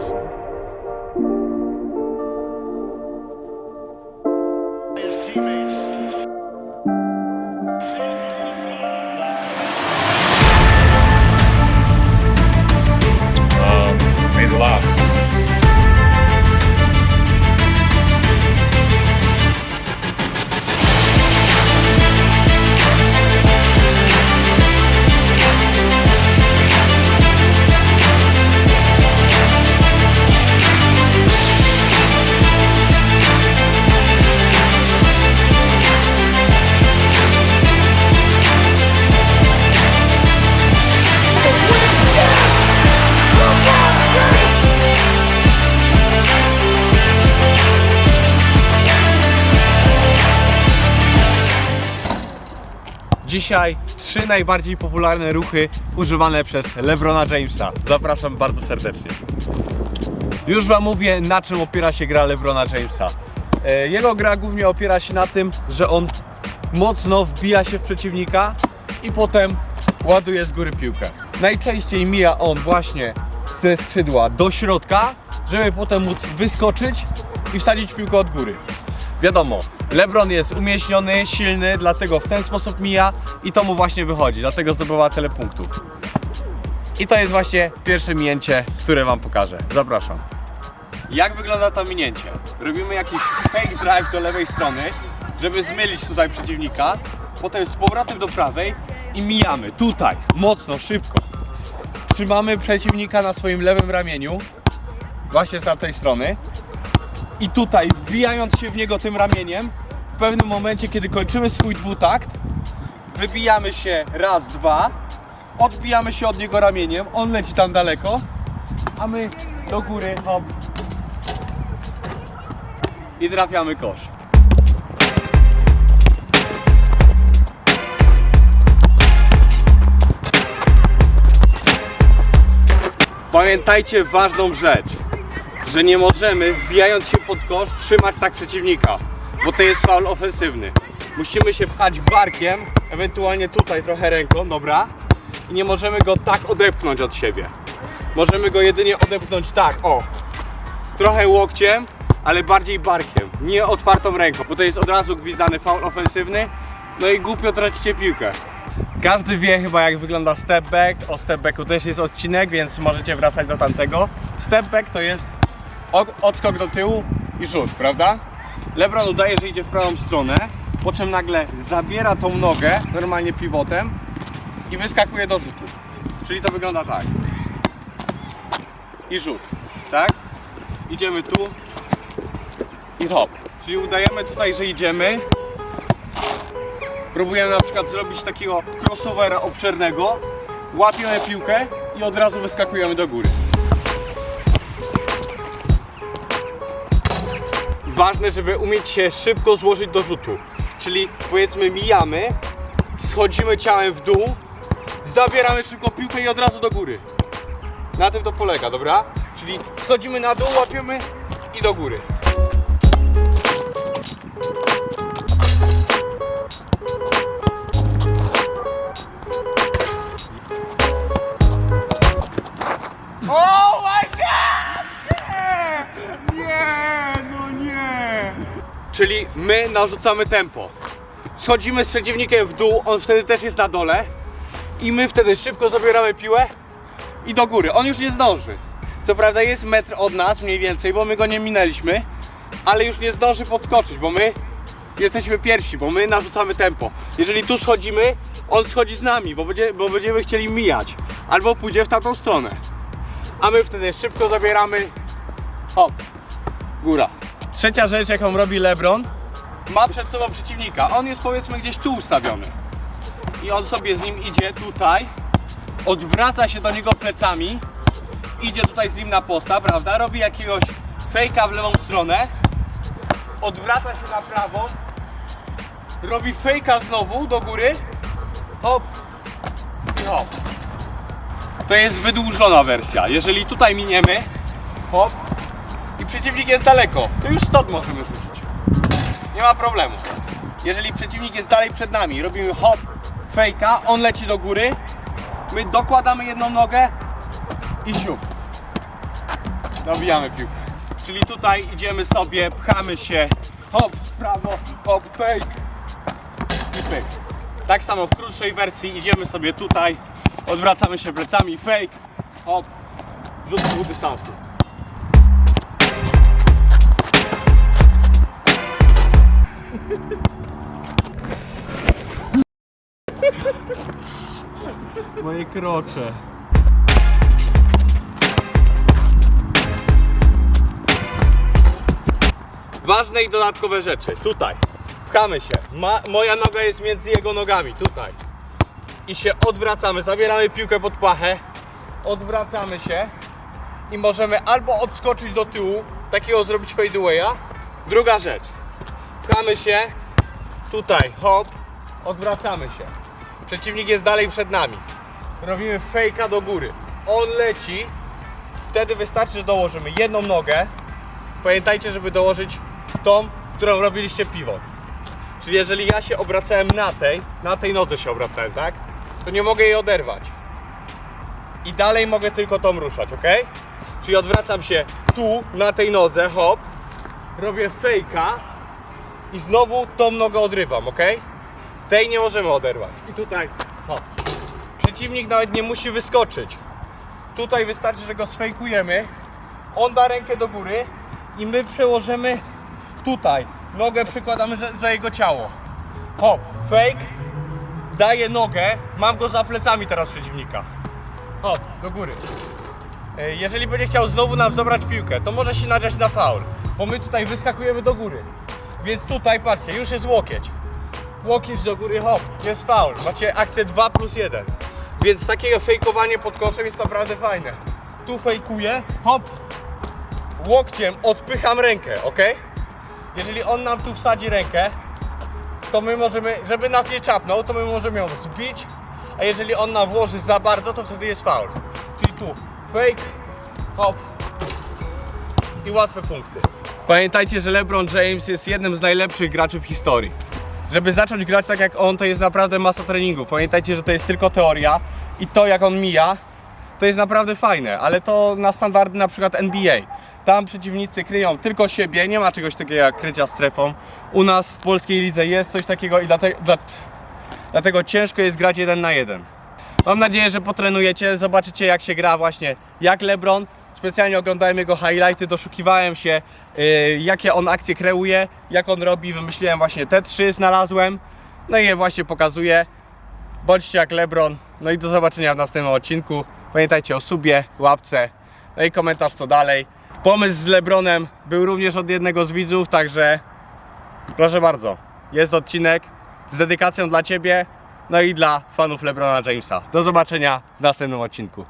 です。Dzisiaj trzy najbardziej popularne ruchy używane przez LeBrona Jamesa. Zapraszam bardzo serdecznie. Już Wam mówię, na czym opiera się gra LeBrona Jamesa. E, Jego gra głównie opiera się na tym, że on mocno wbija się w przeciwnika i potem ładuje z góry piłkę. Najczęściej mija on właśnie ze skrzydła do środka, żeby potem móc wyskoczyć i wsadzić piłkę od góry. Wiadomo, LeBron jest umieśniony, silny, dlatego w ten sposób mija i to mu właśnie wychodzi, dlatego zdobywa tyle punktów. I to jest właśnie pierwsze minięcie, które Wam pokażę. Zapraszam. Jak wygląda to minięcie? Robimy jakiś fake drive do lewej strony, żeby zmylić tutaj przeciwnika, potem z powrotem do prawej i mijamy tutaj, mocno, szybko. Trzymamy przeciwnika na swoim lewym ramieniu, właśnie z tamtej strony i tutaj wbijając się w niego tym ramieniem, w pewnym momencie, kiedy kończymy swój dwutakt, wybijamy się raz, dwa, odbijamy się od niego ramieniem, on leci tam daleko, a my do góry, hop. I trafiamy kosz. Pamiętajcie ważną rzecz że nie możemy, wbijając się pod kosz, trzymać tak przeciwnika, bo to jest faul ofensywny. Musimy się pchać barkiem, ewentualnie tutaj trochę ręką, dobra? I nie możemy go tak odepchnąć od siebie. Możemy go jedynie odepchnąć tak, o. Trochę łokciem, ale bardziej barkiem, nie otwartą ręką, bo to jest od razu gwizdany faul ofensywny, no i głupio tracicie piłkę. Każdy wie chyba jak wygląda step back. O step backu też jest odcinek, więc możecie wracać do tamtego. Step back to jest odskok do tyłu i rzut, prawda? LeBron udaje, że idzie w prawą stronę, po czym nagle zabiera tą nogę, normalnie pivotem i wyskakuje do rzutu. Czyli to wygląda tak. I rzut, tak? Idziemy tu i hop. Czyli udajemy tutaj, że idziemy. Próbujemy na przykład zrobić takiego crossovera obszernego, łapiemy piłkę i od razu wyskakujemy do góry. Ważne, żeby umieć się szybko złożyć do rzutu. Czyli powiedzmy mijamy, schodzimy ciałem w dół, zabieramy szybko piłkę i od razu do góry. Na tym to polega, dobra? Czyli schodzimy na dół, łapiemy i do góry. My narzucamy tempo. Schodzimy z przeciwnikiem w dół, on wtedy też jest na dole. I my wtedy szybko zabieramy piłę i do góry. On już nie zdąży. Co prawda jest metr od nas mniej więcej, bo my go nie minęliśmy, ale już nie zdąży podskoczyć, bo my jesteśmy pierwsi, bo my narzucamy tempo. Jeżeli tu schodzimy, on schodzi z nami, bo, będzie, bo będziemy chcieli mijać. Albo pójdzie w tamtą stronę. A my wtedy szybko zabieramy. Hop, góra. Trzecia rzecz, jaką robi LeBron, ma przed sobą przeciwnika. On jest powiedzmy gdzieś tu ustawiony. I on sobie z nim idzie tutaj, odwraca się do niego plecami, idzie tutaj z nim na posta, prawda? Robi jakiegoś fejka w lewą stronę, odwraca się na prawą, robi fejka znowu do góry, hop i hop. To jest wydłużona wersja. Jeżeli tutaj miniemy, hop, i przeciwnik jest daleko, to już stąd możemy rzucić. Nie ma problemu. Jeżeli przeciwnik jest dalej przed nami, robimy hop, fejka, on leci do góry, my dokładamy jedną nogę i siup. Dobijamy piłkę. Czyli tutaj idziemy sobie, pchamy się, hop, prawo, hop, fake i pyk. Tak samo w krótszej wersji idziemy sobie tutaj, odwracamy się plecami, fake, hop, rzut pół dystansu. Moje krocze. Ważne i dodatkowe rzeczy. Tutaj. Pchamy się. Ma, moja noga jest między jego nogami. Tutaj. I się odwracamy. Zabieramy piłkę pod pachę. Odwracamy się. I możemy albo odskoczyć do tyłu, takiego zrobić fadeawaya. Druga rzecz. Pchamy się. Tutaj. Hop. Odwracamy się. Przeciwnik jest dalej przed nami. Robimy fejka do góry. On leci. Wtedy wystarczy, że dołożymy jedną nogę. Pamiętajcie, żeby dołożyć tą, którą robiliście pivot. Czyli jeżeli ja się obracałem na tej, na tej nodze się obracałem, tak? To nie mogę jej oderwać. I dalej mogę tylko tą ruszać, ok? Czyli odwracam się tu, na tej nodze, hop. Robię fejka i znowu tą nogę odrywam, ok? Tej nie możemy oderwać. I tutaj, hop. Przeciwnik nawet nie musi wyskoczyć. Tutaj wystarczy, że go sfejkujemy. On da rękę do góry i my przełożymy tutaj. Nogę przykładamy za- za jego ciało. Hop, fake. Daję nogę. Mam go za plecami teraz przeciwnika. Hop, do góry. E, Jeżeli będzie chciał znowu nam zabrać piłkę, to może się nadziać na faul. Bo my tutaj wyskakujemy do góry. Więc tutaj, patrzcie, już jest łokieć. Łokieć do góry, hop, jest faul. Macie akcję 2 plus 1. Więc takie fejkowanie pod koszem jest naprawdę fajne. Tu fejkuję, hop, łokciem odpycham rękę, ok? Jeżeli on nam tu wsadzi rękę, to my możemy, żeby nas nie czapnął, to my możemy ją zbić, a jeżeli on nam włoży za bardzo, to wtedy jest faul. Czyli tu fake, hop i łatwe punkty. Pamiętajcie, że LeBron James jest jednym z najlepszych graczy w historii. Żeby zacząć grać tak jak on, to jest naprawdę masa treningów. Pamiętajcie, że to jest tylko teoria i to jak on mija, to jest naprawdę fajne, ale to na standardy na przykład NBA. Tam przeciwnicy kryją tylko siebie, nie ma czegoś takiego jak krycia strefą. U nas w polskiej lidze jest coś takiego i dlatego, dla, dlatego ciężko jest grać jeden na jeden. Mam nadzieję, że potrenujecie, zobaczycie jak się gra właśnie jak LeBron. Specjalnie oglądałem jego highlighty, doszukiwałem się yy, jakie on akcje kreuje, jak on robi, wymyśliłem właśnie te trzy, znalazłem. No i je właśnie pokazuję. Bądźcie jak LeBron. No i do zobaczenia w następnym odcinku. Pamiętajcie o subie, łapce, no i komentarz co dalej. Pomysł z LeBronem był również od jednego z widzów, także proszę bardzo. Jest odcinek z dedykacją dla Ciebie, no i dla fanów LeBrona Jamesa. Do zobaczenia w następnym odcinku.